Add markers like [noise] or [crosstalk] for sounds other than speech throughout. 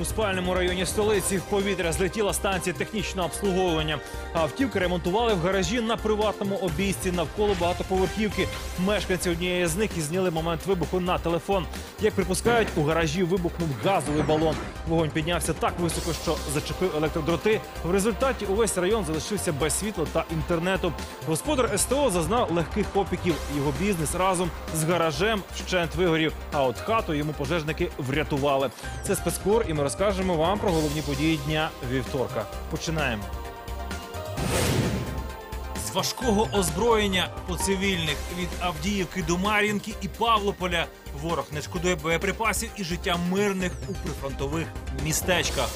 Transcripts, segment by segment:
у спальному районі столиці. В повітря злетіла станція технічного обслуговування. Автівки ремонтували в гаражі на приватному обійсті навколо багатоповерхівки. Мешканці однієї з них і зняли момент вибуху на телефон. Як припускають, у гаражі вибухнув газовий балон. Вогонь піднявся так високо, що зачепив електродроти. В результаті увесь район залишився без світла та інтернету. Господар СТО зазнав легких опіків. Його бізнес разом з гаражем вщент вигорів. А от хату йому пожежники врятували. Це спецкор, і ми розкажемо вам про головні події дня вівторка. Починаємо. З важкого озброєння по цивільних від Авдіївки до Мар'їнки і Павлополя ворог не шкодує боєприпасів і життя мирних у прифронтових містечках.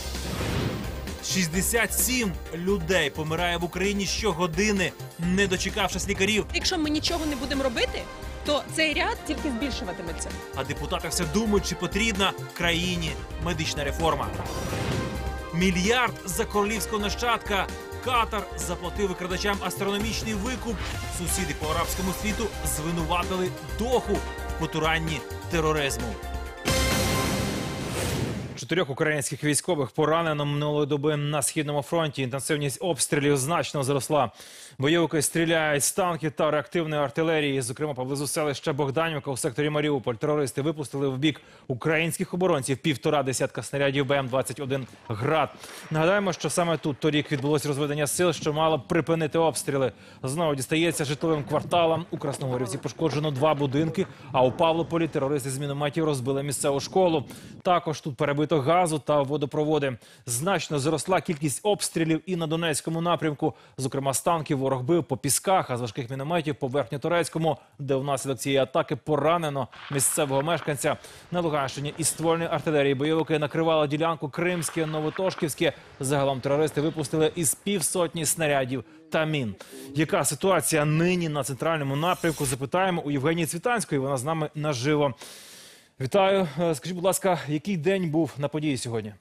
67 людей помирає в Україні щогодини, не дочекавшись лікарів. Якщо ми нічого не будемо робити, то цей ряд тільки збільшуватиметься. А депутати все думають, чи потрібна країні медична реформа. Мільярд за королівського нащадка. Катар заплатив викрадачам астрономічний викуп. Сусіди по арабському світу звинуватили доху в потуранні тероризму. Чотирьох українських військових поранено минулої доби на східному фронті. Інтенсивність обстрілів значно зросла. Бойовики стріляють з танків та реактивної артилерії. Зокрема, поблизу селища Богданівка у секторі Маріуполь. Терористи випустили в бік українських оборонців півтора десятка снарядів БМ-21 «Град». Нагадаємо, що саме тут торік відбулось розведення сил, що мало припинити обстріли. Знову дістається житловим кварталам. У Красногорівці пошкоджено два будинки. А у Павлополі терористи з мінометів розбили місцеву школу. Також тут перебито газу та водопроводи. Значно зросла кількість обстрілів і на Донецькому напрямку. Зокрема, з танків ворог бив по пісках, а з важких мінометів по верхньотурецькому, де внаслідок цієї атаки поранено місцевого мешканця. На Луганщині із ствольної артилерії бойовики накривали ділянку Кримське, Новотошківське. Загалом терористи випустили із півсотні снарядів та мін. Яка ситуація нині на центральному напрямку? Запитаємо у Євгенії Цвітанської. Вона з нами наживо. Вітаю. Е, Скажіть, будь ласка, який день був на події сьогодні?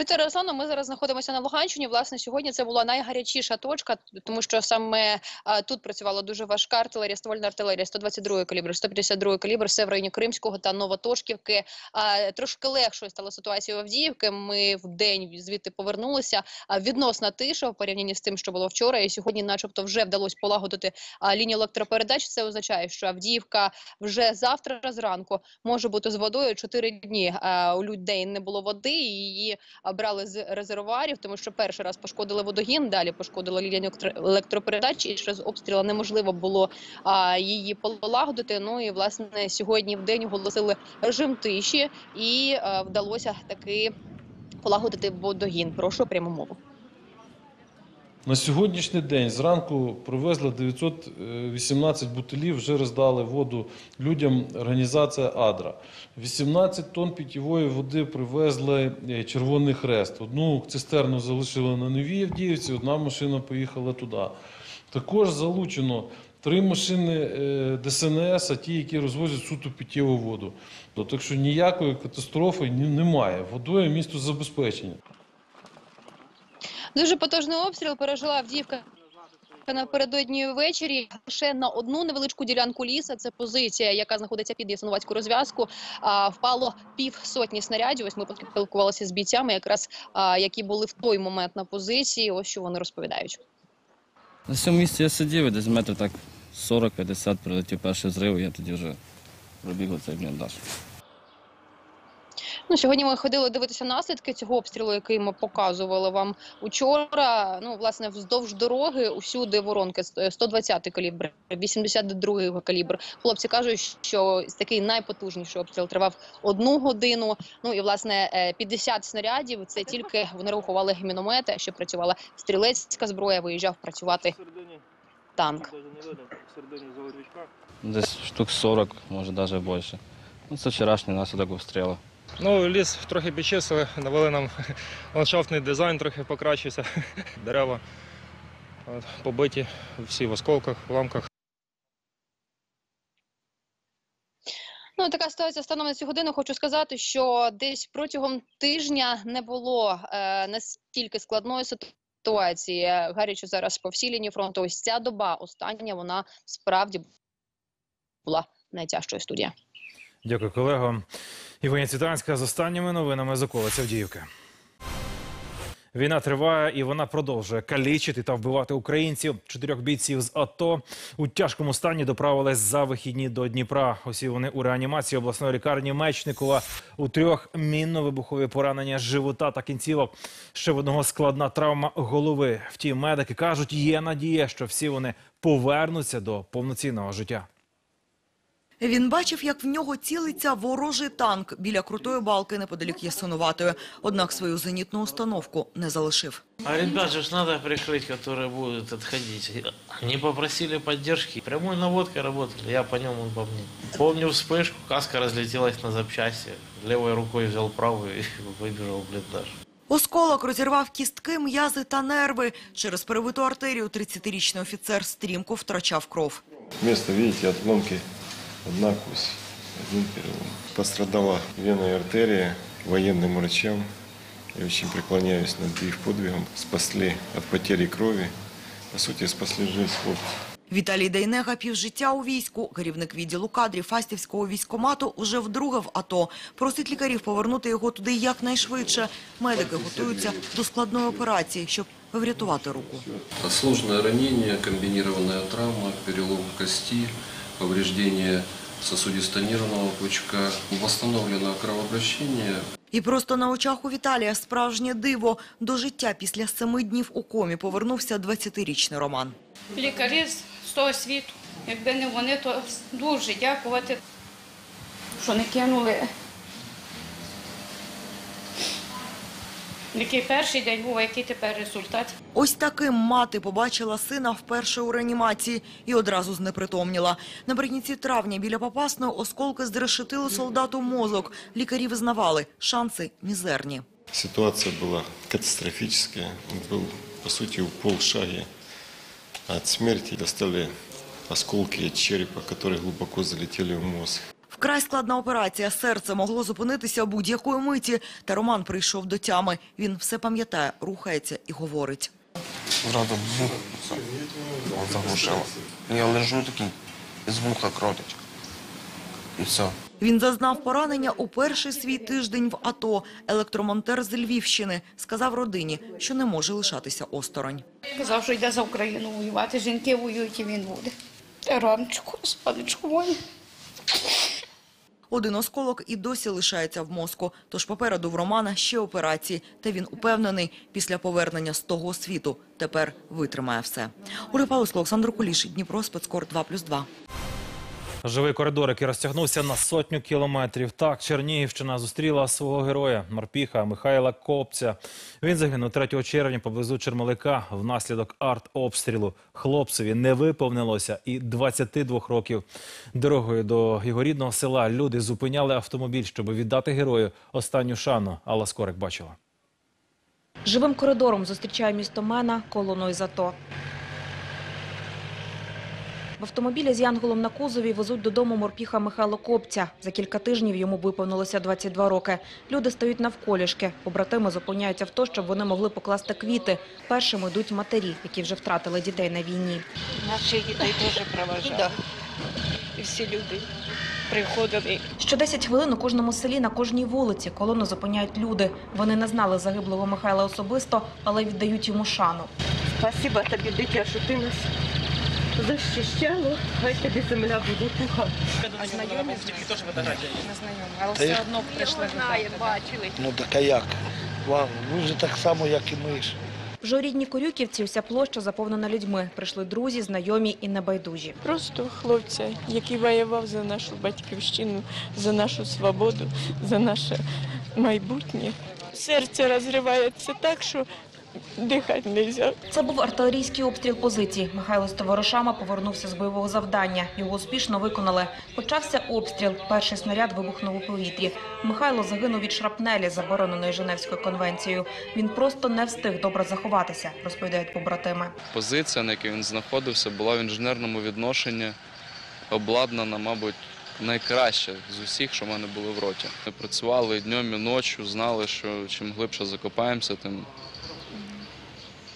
Вітаю, Руслано, ми зараз знаходимося на Луганщині. Власне, сьогодні це була найгарячіша точка, тому що саме а, тут працювала дуже важка артилерія, ствольна артилерія 122 калібр, 152 калібр, все в районі Кримського та Новотошківки. А, трошки легшою стала ситуація у Авдіївки. Ми в день звідти повернулися. А, відносна тиша в порівнянні з тим, що було вчора, і сьогодні, начебто, вже вдалося полагодити а, лінію електропередач. Це означає, що Авдіївка вже завтра зранку може бути з водою. Чотири дні а, у людей не було води, і брали з резервуарів, тому що перший раз пошкодили водогін, далі пошкодили лінію електропередачі, і через обстріла неможливо було її полагодити. Ну і власне сьогодні в день оголосили режим тиші, і а, вдалося таки полагодити водогін. Прошу пряму мову. На сьогоднішній день зранку привезли 918 бутилів, вже роздали воду людям організація Адра. 18 тонн питьової води привезли е, Червоний Хрест. Одну цистерну залишили на Новій Авдіївці, одна машина поїхала туди. Також залучено три машини е, ДСНС, а ті, які розвозять суто питьєву воду. Так що ніякої катастрофи немає. Водою місто забезпечення. Дуже потужний обстріл пережила Авдіївка. Напередодні ввечері лише на одну невеличку ділянку ліса. Це позиція, яка знаходиться під Ясиновацьку розв'язку. Впало пів сотні снарядів. Ось ми поспілкувалися з бійцями, якраз які були в той момент на позиції. Ось що вони розповідають. На цьому місці я сидів, і десь метрів так 40-50 прилетів перший зрив, я тоді вже пробігли цей бліндаж. Ну сьогодні ми ходили дивитися наслідки цього обстрілу, який ми показували вам учора. Ну власне вздовж дороги усюди воронки 120 калібр, 82 калібр. Хлопці кажуть, що такий найпотужніший обстріл тривав одну годину. Ну і власне е, 50 снарядів. Це тільки вони рахували міномети, ще працювала стрілецька зброя. Виїжджав працювати танк. Десь штук 40, може навіть більше. Ну, це вчорашній наслідок обстрілу. Ну, ліс трохи підчистили, навели нам [laughs] ландшафтний дизайн, трохи покращився. [laughs] Дерева от, побиті, всі в осколках, уламках. Ну, така ситуація станом на цю годину. Хочу сказати, що десь протягом тижня не було е, настільки складної ситуації. Гаряче зараз по всій лінії фронту. Ось ця доба остання, вона справді була найтяжчою студія. Дякую, колего. Іваня Цвітанська з останніми новинами з околиць Авдіївки. Війна триває і вона продовжує калічити та вбивати українців. Чотирьох бійців з АТО у тяжкому стані доправились за вихідні до Дніпра. Усі вони у реанімації обласної лікарні Мечникова. У трьох мінно-вибухові поранення живота та кінцівок. Ще в одного складна травма голови. Втім, медики кажуть, є надія, що всі вони повернуться до повноцінного життя. Він бачив, як в нього цілиться ворожий танк біля крутої балки неподалік Ясинуватої. Однак свою зенітну установку не залишив. А ребят же ж надо прикрыть, которые будут отходить. Они попросили поддержки. Прямой наводкой работали, я по нему, он по мне. Помню вспышку, каска разлетелась на запчасти. Левой рукой взял правую и [laughs] выбежал в блиндаж. Осколок розірвав кістки, м'язи та нерви. Через перевиту артерію 30-річний офіцер стрімко втрачав кров. Место, видите, отломки. Одна кость, один перелом. Пострадала вена и артерия. Военным врачам я очень преклоняюсь над их подвигом. Спасли от потери крови. По сути, спасли жизнь хлопців. Віталій Дейнега півжиття у війську. Керівник відділу кадрів Фастівського військкомату уже вдруге в АТО. Просить лікарів повернути його туди якнайшвидше. Медики готуються до складної операції, щоб врятувати руку. Сложное ранение, комбинированная травма, перелом кости, повреждение сосудисто-нервного пучка, восстановлено кровообращение, І просто на очах у Віталія справжнє диво. До життя після семи днів у комі повернувся 20-річний Роман. лікарі з з того світу. Якби не вони, то дуже дякувати, що не кинули. Який перший день був, а який тепер результат. Ось таким мати побачила сина вперше у реанімації і одразу знепритомніла. Наприкінці травня біля Попасної осколки зрешетили солдату мозок. Лікарі визнавали, шанси мізерні. Ситуация была катастрофическая. Он был, по сути, в полшаге от смерти. Достали осколки от черепа, которые глубоко залетели в мозг. Вкрай складна операція. Серце могло зупинитися будь-якої миті. Та Роман прийшов до тями. Він все пам'ятає, рухається і говорить. Зразу бух заглушило. Я лежу такий, з вуха кротить. І все. Він зазнав поранення у перший свій тиждень в АТО. Електромонтер з Львівщини сказав родині, що не може лишатися осторонь. Казав, що йде за Україну воювати. Жінки воюють і він буде. Рамчику, спадочку мою. Один осколок і досі лишається в мозку. Тож попереду в Романа ще операції. Та він упевнений, після повернення з того світу тепер витримає все. Олександр Куліш, Дніпро, спецкор 2+,2. Живий коридор, який розтягнувся на сотню кілометрів. Так, Чернігівщина зустріла свого героя Марпіха Михайла Копця. Він загинув 3 червня поблизу Чермалика внаслідок артобстрілу. Хлопцеві не виповнилося і 22 років. Дорогою до його рідного села люди зупиняли автомобіль, щоб віддати герою останню шану. Алла Скорик бачила. Живим коридором зустрічає місто Мена колоною ЗАТО. В автомобілі з Янголом на кузові везуть додому морпіха Михайло Копця. За кілька тижнів йому виповнилося 22 роки. Люди стають навколішки. Побратими зупиняють авто, щоб вони могли покласти квіти. Першими йдуть матері, які вже втратили дітей на війні. Наших дітей теж проважали. І всі люди приходили. Що 10 хвилин у кожному селі на кожній вулиці колону зупиняють люди. Вони не знали загиблого Михайла особисто, але віддають йому шану. Спасибо тобі, дитя, що ти нас захищало. Хай тобі земля буде пуха. А знайомі з ним? Не знайомі, але все одно прийшли знаємо, бачили. Ну так а як? Вам, ви ж так само, як і ми ж. Вже у рідній Корюківці вся площа заповнена людьми. Прийшли друзі, знайомі і небайдужі. Просто хлопця, який воював за нашу батьківщину, за нашу свободу, за наше майбутнє. Серце розривається так, що дихати не можна. Це був артилерійський обстріл позицій. Михайло з товаришами повернувся з бойового завдання. Його успішно виконали. Почався обстріл. Перший снаряд вибухнув у повітрі. Михайло загинув від шрапнелі, забороненої Женевською конвенцією. Він просто не встиг добре заховатися, розповідають побратими. Позиція, на якій він знаходився, була в інженерному відношенні обладнана, мабуть, найкраще з усіх, що в мене були в роті. Ми працювали днем і ночі, знали, що чим глибше закопаємося, тим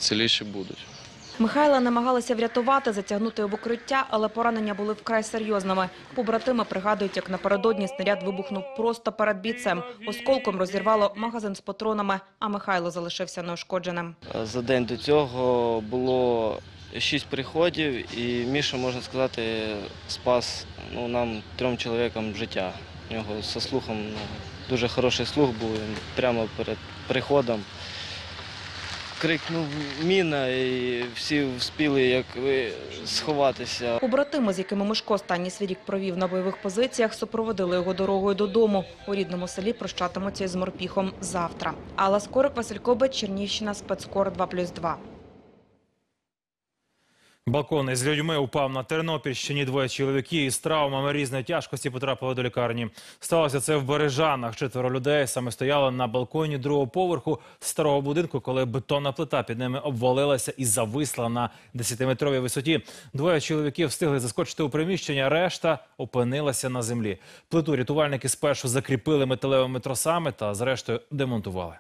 ціліші будуть. Михайла намагалися врятувати, затягнути в укриття, але поранення були вкрай серйозними. Побратими пригадують, як напередодні снаряд вибухнув просто перед бійцем. Осколком розірвало магазин з патронами, а Михайло залишився неушкодженим. За день до цього було шість приходів, і Міша, можна сказати, спас ну, нам трьом чоловікам життя. У нього зі слухом ну, дуже хороший слух був. Він прямо перед приходом крикнув міна, і всі вспіли як ви сховатися. Побратими, з якими Мишко останній свій рік провів на бойових позиціях, супроводили його дорогою додому. У рідному селі прощатимуться із морпіхом завтра. Алла Скорик, Василь Кобець, Чернівщина, спецкор 2+,2. Балкон із людьми упав на Тернопільщині. Двоє чоловіків із травмами різної тяжкості потрапили до лікарні. Сталося це в Бережанах. Четверо людей саме стояли на балконі другого поверху старого будинку, коли бетонна плита під ними обвалилася і зависла на 10-метровій висоті. Двоє чоловіків встигли заскочити у приміщення, решта опинилася на землі. Плиту рятувальники спершу закріпили металевими тросами та зрештою демонтували.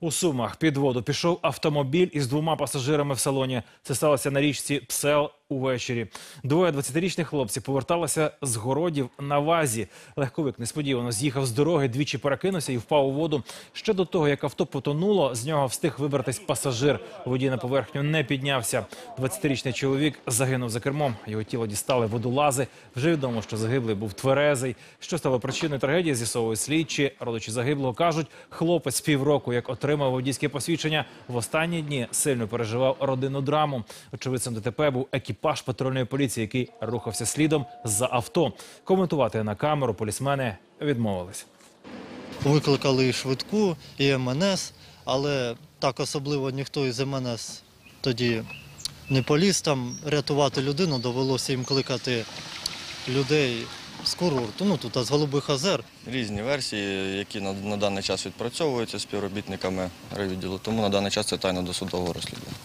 У Сумах під воду пішов автомобіль із двома пасажирами в салоні. Це сталося на річці Псел увечері. Двоє 20-річних хлопців поверталися з городів на вазі. Легковик несподівано з'їхав з дороги, двічі перекинувся і впав у воду. Ще до того, як авто потонуло, з нього встиг вибратись пасажир. Водій на поверхню не піднявся. 20-річний чоловік загинув за кермом. Його тіло дістали водолази. Вже відомо, що загиблий був тверезий. Що стало причиною трагедії, з'ясовують слідчі. Родичі загиблого кажуть, хлопець півроку, як отримав водійське посвідчення, в останні дні сильно переживав родинну драму. Очевидцем ДТП був екіпаж патрульної поліції, який рухався слідом за авто. Коментувати на камеру полісмени відмовились. Викликали і швидку, і МНС, але так особливо ніхто із МНС тоді не поліз там рятувати людину, довелося їм кликати людей з курорту, ну тут а з Голубих озер. Різні версії, які на, на даний час відпрацьовуються співробітниками райвідділу, тому на даний час це тайна досудового розслідування.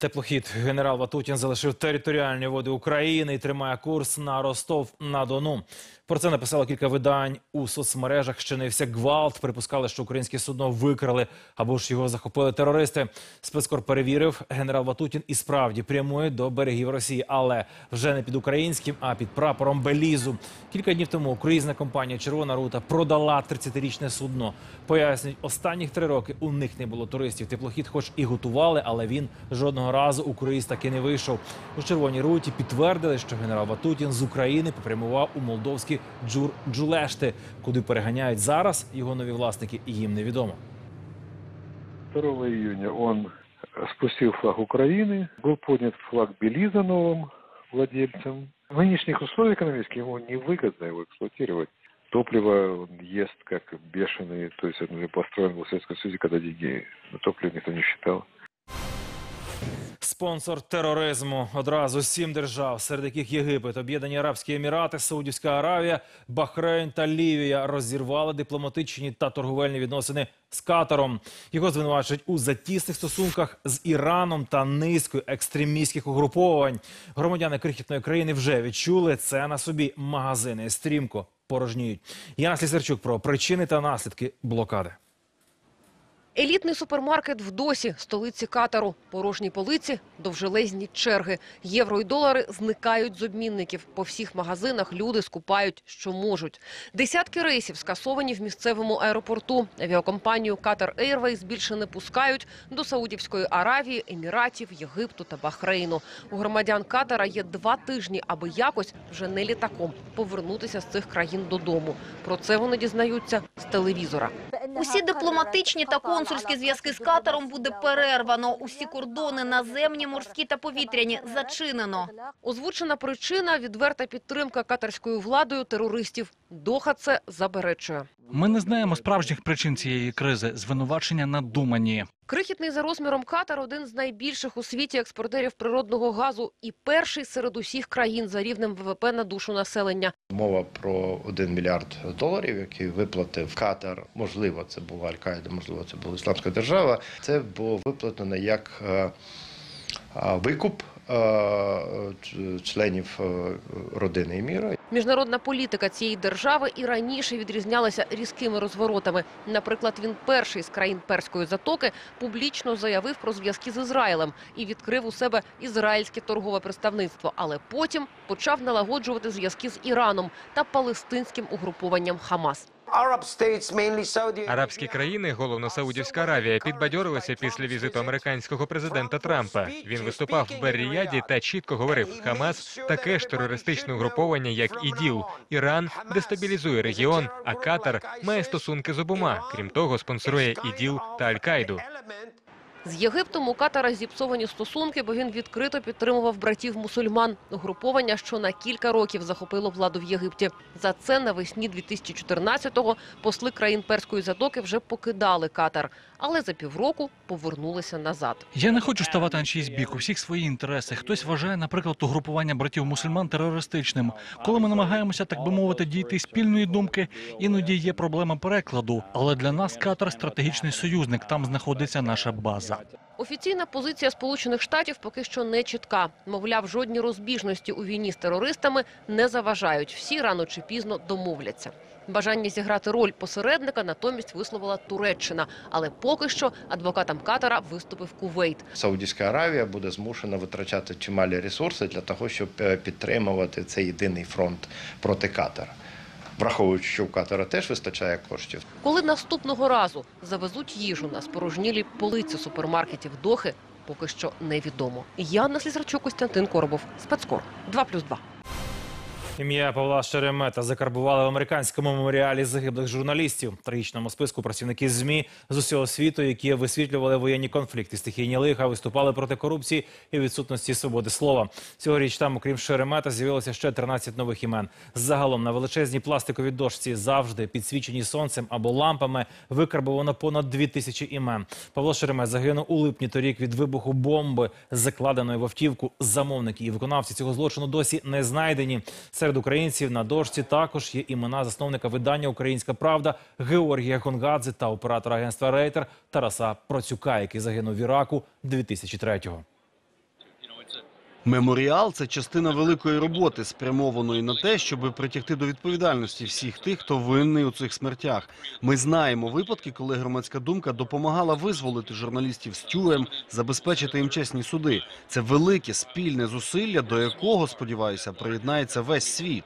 Теплохід генерал Ватутін залишив територіальні води України і тримає курс на Ростов на Дону. Про це написало кілька видань у соцмережах. Щинився гвалт. Припускали, що українське судно викрали або ж його захопили терористи. Спецкор перевірив, генерал Ватутін і справді прямує до берегів Росії, але вже не під українським, а під прапором Белізу. Кілька днів тому круїзна компанія Червона рута продала 30-річне судно. Пояснюють, останніх три роки у них не було туристів. Теплохід, хоч і готували, але він жодного разу у круїз таки не вийшов. У червоній руті підтвердили, що генерал Ватутін з України попрямував у молдовські джур джулешти, куди переганяють зараз його нові власники, і їм невідомо. 2 июня он спустил флаг Украины, был поднят флаг Белиза новым владельцем. В нынешних условиях экономических ему невыгодно его эксплуатировать. Топливо он ест как бешеный, то есть он построен был в Советском Союзе, когда деньги на топливо никто не считал. Спонсор тероризму одразу сім держав, серед яких Єгипет, Об'єднані Арабські Емірати, Саудівська Аравія, Бахрейн та Лівія розірвали дипломатичні та торговельні відносини з Катаром. Його звинувачують у затісних стосунках з Іраном та низкою екстремістських угруповань. Громадяни крихітної країни вже відчули це на собі. Магазини стрімко порожніють. Яна Слісарчук про причини та наслідки блокади. Елітний супермаркет в Досі, столиці Катару. Порожні полиці, довжелезні черги. Євро і долари зникають з обмінників. По всіх магазинах люди скупають, що можуть. Десятки рейсів скасовані в місцевому аеропорту. Авіакомпанію Qatar Airways більше не пускають до Саудівської Аравії, Еміратів, Єгипту та Бахрейну. У громадян Катара є два тижні, аби якось вже не літаком повернутися з цих країн додому. Про це вони дізнаються з телевізора. Усі дипломатичні та консульські зв'язки з Катаром буде перервано. Усі кордони наземні, морські та повітряні зачинено. Озвучена причина – відверта підтримка катарською владою терористів. Доха це заперечує. Ми не знаємо справжніх причин цієї кризи. Звинувачення надумані. Крихітний за розміром Катар – один з найбільших у світі експортерів природного газу і перший серед усіх країн за рівнем ВВП на душу населення. Мова про 1 мільярд доларів, який виплатив Катар. Можливо, це була Аль-Каїда, можливо, це була Ісламська держава. Це було виплатено як е, викуп е, ч- членів е, родини Еміра. Міжнародна політика цієї держави і раніше відрізнялася різкими розворотами. Наприклад, він перший з країн Перської затоки публічно заявив про зв'язки з Ізраїлем і відкрив у себе ізраїльське торгове представництво. Але потім почав налагоджувати зв'язки з Іраном та палестинським угрупованням Хамас. Арабські країни, головно Саудівська Аравія, підбадьорилися після візиту американського президента Трампа. Він виступав в Берріяді та чітко говорив: Хамас таке ж терористичне угруповання, як ІДІЛ. Іран дестабілізує регіон, а Катар має стосунки з обома. Крім того, спонсорує ІДІЛ та Аль-Каїду. З Єгиптом у Катара зіпсовані стосунки, бо він відкрито підтримував братів мусульман, угруповання, що на кілька років захопило владу в Єгипті. За це навесні 2014-го посли країн Перської затоки вже покидали Катар, але за півроку повернулися назад. Я не хочу ставати на чийсь бік. У всіх свої інтереси. Хтось вважає, наприклад, угрупування братів мусульман терористичним. Коли ми намагаємося, так би мовити, дійти спільної думки, іноді є проблема перекладу. Але для нас Катар стратегічний союзник. Там знаходиться наша база. Офіційна позиція Сполучених Штатів поки що не чітка. Мовляв, жодні розбіжності у війні з терористами не заважають. Всі рано чи пізно домовляться. Бажання зіграти роль посередника натомість висловила Туреччина, але поки що адвокатом Катара виступив Кувейт. Саудівська Аравія буде змушена витрачати чималі ресурси для того, щоб е, підтримувати цей єдиний фронт проти Катара. Враховуючи, що в Катара теж вистачає коштів, Коли наступного разу завезуть їжу на спорожнілі полиці супермаркетів Дохи, поки що невідомо. Яна Слізарчук, Костянтин Коробов, Спецкор 2+,2. Ім'я Павла Шеремета закарбували в американському меморіалі загиблих журналістів. Трагічному списку працівники ЗМІ з усього світу, які висвітлювали воєнні конфлікти, стихійні лиха, виступали проти корупції і відсутності свободи слова. Цьогоріч там, окрім Шеремета, з'явилося ще 13 нових імен. Загалом на величезній пластиковій дошці завжди підсвічені сонцем або лампами викарбовано понад 2 тисячі імен. Павло Шеремет загинув у липні торік від вибуху бомби, закладеної в автівку. Замовники і виконавці цього злочину досі не знайдені. Серед українців на дошці також є імена засновника видання Українська Правда Георгія Гонгадзе та оператора агентства Рейтер Тараса Процюка, який загинув в Іраку 2003-го. Меморіал це частина великої роботи, спрямованої на те, щоб притягти до відповідальності всіх тих, хто винний у цих смертях. Ми знаємо випадки, коли громадська думка допомагала визволити журналістів з тюрем, забезпечити їм чесні суди. Це велике спільне зусилля, до якого, сподіваюся, приєднається весь світ.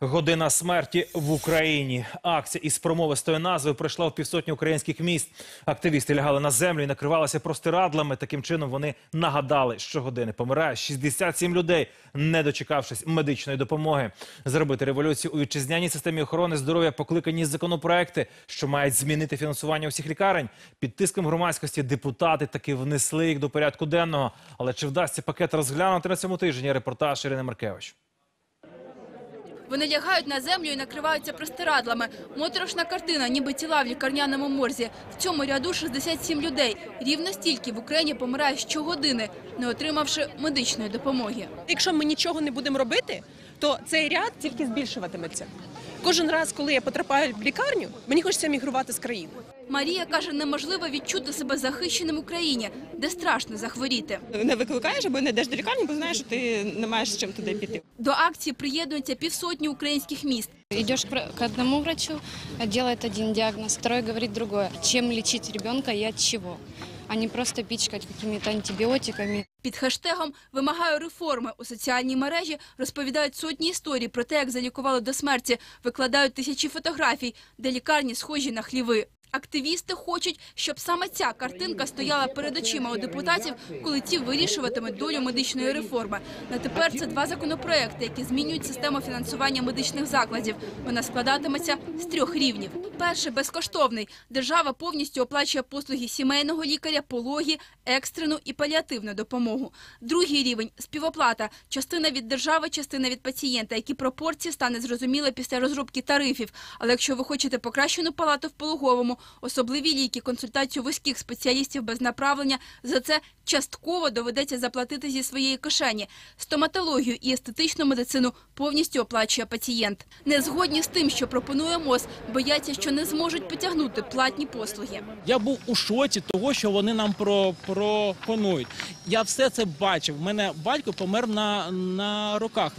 Година смерті в Україні. Акція із промовистої назви пройшла в півсотні українських міст. Активісти лягали на землю і накривалися простирадлами. Таким чином вони нагадали, що години помирає 67 людей, не дочекавшись медичної допомоги. Зробити революцію у вітчизняній системі охорони здоров'я покликані законопроекти, що мають змінити фінансування усіх лікарень. Під тиском громадськості депутати таки внесли їх до порядку денного. Але чи вдасться пакет розглянути на цьому тижні? Репортаж Ірини Маркевич. Вони лягають на землю і накриваються простирадлами. Моторошна картина, ніби тіла в лікарняному морзі. В цьому ряду 67 людей. Рівно стільки в Україні помирає щогодини, не отримавши медичної допомоги. Якщо ми нічого не будемо робити, то цей ряд тільки збільшуватиметься. Кожен раз, коли я потрапляю в лікарню, мені хочеться мігрувати з країни. Марія каже, неможливо відчути себе захищеним в Україні, де страшно захворіти. Не викликаєш або не йдеш до лікарні, бо знаєш, що ти не маєш з чим туди піти. До акції приєднуються півсотні українських міст. Идешь к одному врачу, делает один диагноз, второй говорит другое. Чем лечить ребенка и от чего? А не просто пичкать какими-то антибиотиками. Під хештегом «Вимагаю реформи» у соціальній мережі розповідають сотні історій про те, як залікували до смерті, викладають тисячі фотографій, де лікарні схожі на хліви. Активісти хочуть, щоб саме ця картинка стояла перед очима у депутатів, коли ті вирішуватимуть долю медичної реформи. На тепер це два законопроекти, які змінюють систему фінансування медичних закладів. Вона складатиметься з трьох рівнів. Перший безкоштовний. Держава повністю оплачує послуги сімейного лікаря, пологи, екстрену і паліативну допомогу. Другий рівень співоплата. Частина від держави, частина від пацієнта. Які пропорції стане зрозуміло після розробки тарифів. Але якщо ви хочете покращену палату в пологовому, особливі ліки, консультацію вузьких спеціалістів без направлення, за це частково доведеться заплатити зі своєї кишені. Стоматологію і естетичну медицину повністю оплачує пацієнт. Не згодні з тим, що пропонує МОЗ, бояться, що не зможуть потягнути платні послуги. Я був у шоці того, що вони нам про, пропонують. Я все це бачив. У мене батько помер на, на руках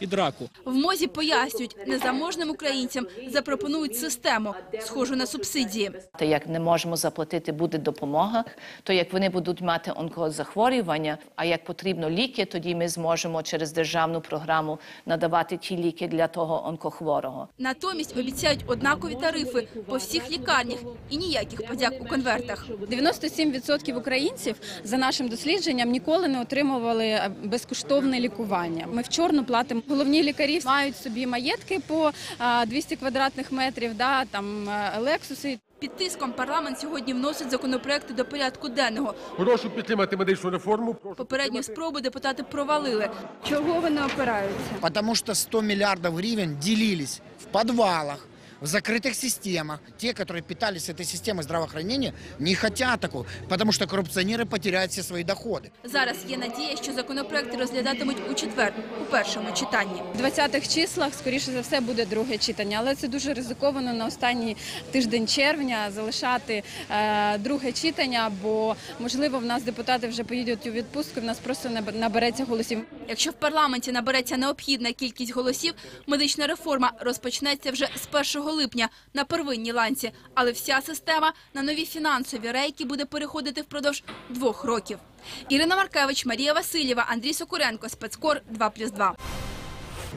і драку. В МОЗі пояснюють, незаможним українцям запропонують систему, схожу на субсидії. То як не можемо заплатити, буде допомога. То як вони будуть мати онкозахворювання, а як потрібно ліки, тоді ми зможемо через державну програму надавати ті ліки для того онкохворого. Натомість обіцяють однакові тарифи по всіх лікарнях і ніяких подяк у конвертах. 97% українців за нашим дослідженням ніколи не отримували е, безкоштовне лікування. Ми в чорну платимо. Головні лікарі мають собі маєтки по а, 200 квадратних метрів, да там е, лексуси. Під тиском парламент сьогодні вносить законопроекти до порядку денного. Прошу підтримати медичну реформу. Попередню спробу депутати провалили. Чого вони опираються? Тому що 100 мільярдів гривень ділились в подвалах, в закрытых системах. Те, которые питались этой системой здравоохранения, не хотят такого, потому что коррупционеры потеряют все свои доходы. Зараз є надія, що законопроекти розглядатимуть у четвер у першому читанні. В 20-х числах, скоріше за все, буде друге читання, але це дуже ризиковано на останній тиждень червня залишати е, друге читання, бо можливо в нас депутати вже поїдуть у відпустку. В нас просто не набереться голосів. Якщо в парламенті набереться необхідна кількість голосів, медична реформа розпочнеться вже з 1 липня на первинній ланці. Але вся система на нові фінансові рейки буде переходити впродовж двох років. Ірина Маркевич, Марія Васильєва, Андрій Сокуренко, Спецкор 2+,2.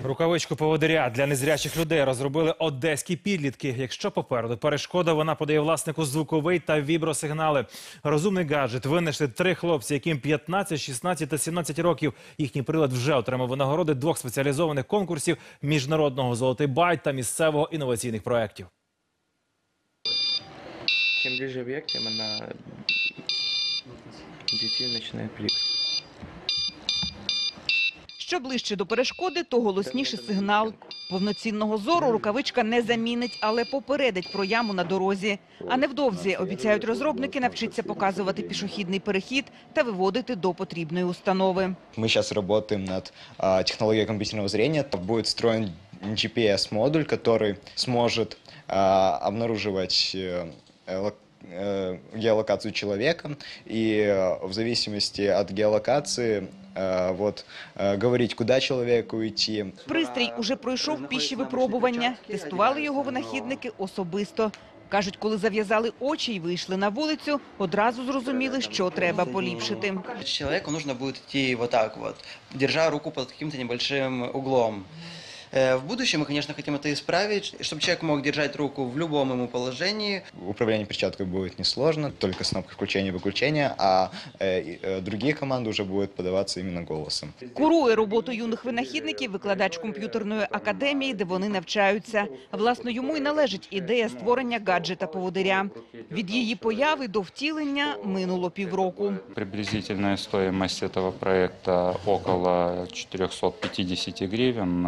Рукавичку поводиря для незрячих людей розробили одеські підлітки. Якщо попереду перешкода, вона подає власнику звуковий та вібросигнали. Розумний гаджет винайшли три хлопці, яким 15, 16 та 17 років. Їхній прилад вже отримав винагороди двох спеціалізованих конкурсів міжнародного золотий байт та місцевого інноваційних проєктів. Чем ближе объект, тем она объектив начинает пиликать. Що ближче до перешкоди, то голосніший сигнал. Повноцінного зору рукавичка не замінить, але попередить про яму на дорозі. А невдовзі, обіцяють розробники, навчиться показувати пішохідний перехід та виводити до потрібної установи. Мы сейчас работаем над а, технологией компьютерного зрения. Будет встроен GPS-модуль, который сможет а, обнаруживать э, лок- э, геолокацию человека и э, в зависимости от геолокации э, вот, э, говорить, куда человеку идти. Пристрій уже пройшов піші випробування. Тестували його винахідники особисто. Кажуть, коли зав'язали очі й вийшли на вулицю, одразу зрозуміли, що треба поліпшити. Чоловіку нужно буде йти вот так вот, держа руку под каким-то небольшим углом. Э, В будущем мы, конечно, хотим это исправить, чтобы человек мог держать руку в любом ему положении. Управление перчаткой будет несложно, только с кнопкой включения и выключения, а э, и, э, другие команды уже будут подаваться именно голосом. Курує роботу юних винахідників викладач комп'ютерної академії, де вони навчаються. Власно, йому й належить ідея створення гаджета-поводиря. Від її появи до втілення минуло півроку. Приблизительная стоимость этого проекта около 450 гривен.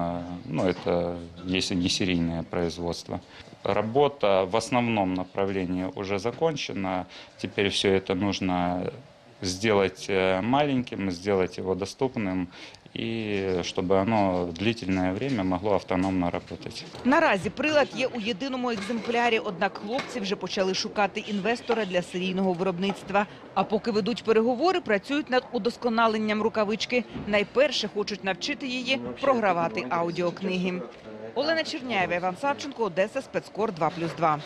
Э, Ну, это если не серийное производство. Работа в основном направлении уже закончена. Теперь все это нужно сделать э, маленьким, сделать его доступным, и чтобы оно длительное время могло автономно работать. Наразі прилад є у єдиному екземплярі, однак хлопці вже почали шукати інвестора для серійного виробництва. А поки ведуть переговори, працюють над удосконаленням рукавички. Найперше хочуть навчити її програвати аудіокниги. Олена Черняєва, Іван Савченко, Одеса, Спецкор 2+,2.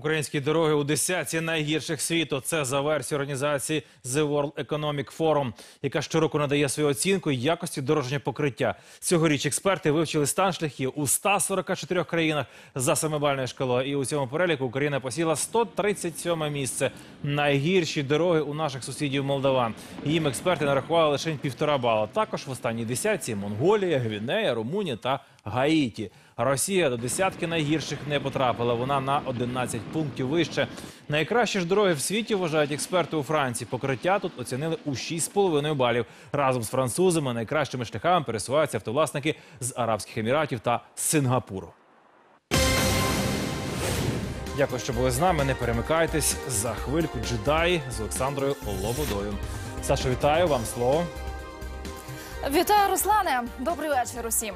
Українські дороги у десятці найгірших світу. Це за версією організації The World Economic Forum, яка щороку надає свою оцінку якості дорожнього покриття. Цьогоріч експерти вивчили стан шляхів у 144 країнах за семибальною шкалою. І у цьому переліку Україна посіла 137 місце. Найгірші дороги у наших сусідів Молдаван. Їм експерти нарахували лише півтора бала. Також в останній десятці Монголія, Гвінея, Румунія та Гаїті. Росія до десятки найгірших не потрапила. Вона на 11 пунктів вище. Найкращі ж дороги в світі вважають експерти у Франції. Покриття тут оцінили у 6,5 балів. Разом з французами найкращими шляхами пересуваються автовласники з Арабських Еміратів та Сингапуру. Дякую, що були з нами. Не перемикайтесь за хвильку джедаї з Олександрою Лободою. Саша, вітаю вам слово. Вітаю, Руслане. Добрий вечір усім.